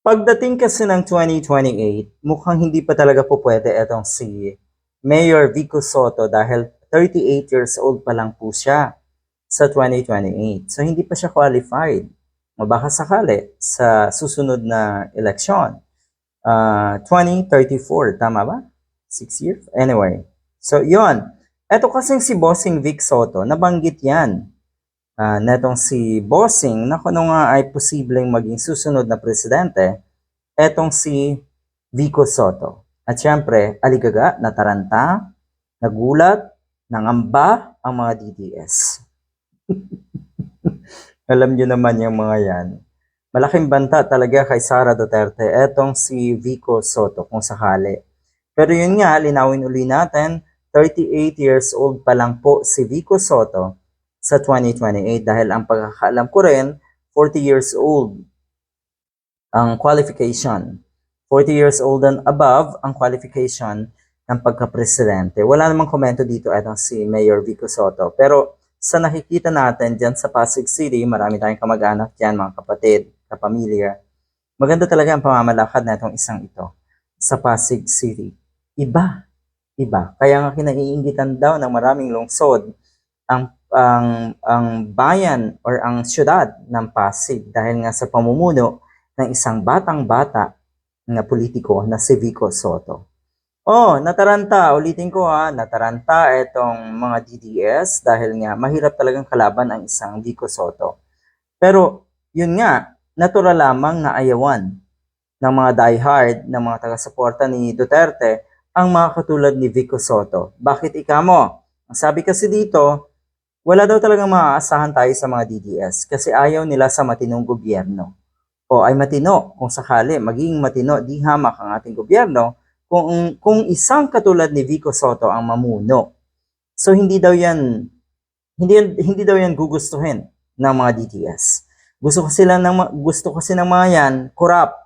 Pagdating kasi ng 2028, mukhang hindi pa talaga po pwede etong si Mayor Vico Soto dahil 38 years old pa lang po siya sa 2028. So hindi pa siya qualified. Mabaka sakali sa susunod na eleksyon. Ah, 2034, tama ba? Six years? Anyway. So yon. Eto kasing si Bossing Vic Soto, nabanggit yan ah netong si Bossing na kung ano nga ay posibleng maging susunod na presidente, etong si Vico Soto. At syempre, aligaga, nataranta, nagulat, nangamba ang mga DDS. Alam nyo naman yung mga yan. Malaking banta talaga kay Sara Duterte, etong si Vico Soto kung sakali. Pero yun nga, linawin uli natin, 38 years old pa lang po si Vico Soto sa 2028 dahil ang pagkakaalam ko rin, 40 years old ang qualification. 40 years old and above ang qualification ng pagka-presidente. Wala namang komento dito itong si Mayor Vico Soto. Pero sa nakikita natin dyan sa Pasig City, marami tayong kamag-anak dyan, mga kapatid, kapamilya. Maganda talaga ang pamamalakad na itong isang ito sa Pasig City. Iba. Iba. Kaya nga kinaiingitan daw ng maraming lungsod ang ang ang bayan or ang syudad ng Pasig dahil nga sa pamumuno ng isang batang-bata na politiko na si Vico Soto. Oh, nataranta, ulitin ko ha, nataranta itong mga DDS dahil nga mahirap talagang kalaban ang isang Vico Soto. Pero yun nga, natural lamang na ayawan ng mga diehard, ng mga taga-suporta ni Duterte ang mga katulad ni Vico Soto. Bakit ikamo? Ang sabi kasi dito, wala daw talagang maaasahan tayo sa mga DDS kasi ayaw nila sa matinong gobyerno. O ay matino kung sakali maging matino di hamak ang ating gobyerno kung kung isang katulad ni Vico Soto ang mamuno. So hindi daw yan hindi hindi daw yan gugustuhin ng mga DDS. Gusto kasi lang ng gusto kasi ng mga yan corrupt,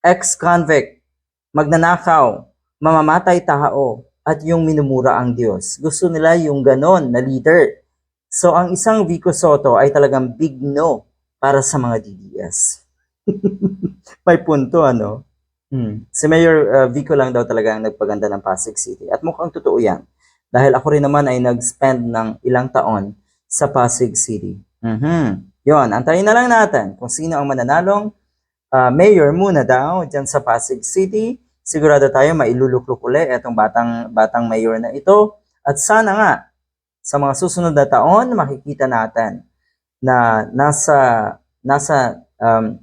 ex-convict, magnanakaw, mamamatay tao at yung minumura ang Diyos. Gusto nila yung ganon na leader. So, ang isang Vico Soto ay talagang big no para sa mga DDS. May punto, ano? Hmm. Si Mayor uh, Vico lang daw talaga ang nagpaganda ng Pasig City. At mukhang totoo yan. Dahil ako rin naman ay nag-spend ng ilang taon sa Pasig City. Mhm. Yon, antayin na lang natin kung sino ang mananalong uh, mayor muna daw dyan sa Pasig City. Sigurado tayo mailuluklok uli itong batang, batang mayor na ito. At sana nga, sa mga susunod na taon, makikita natin na nasa nasa um,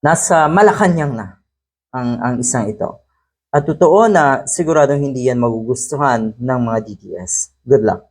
nasa Malacanang na ang ang isang ito. At totoo na siguradong hindi yan magugustuhan ng mga DDS. Good luck.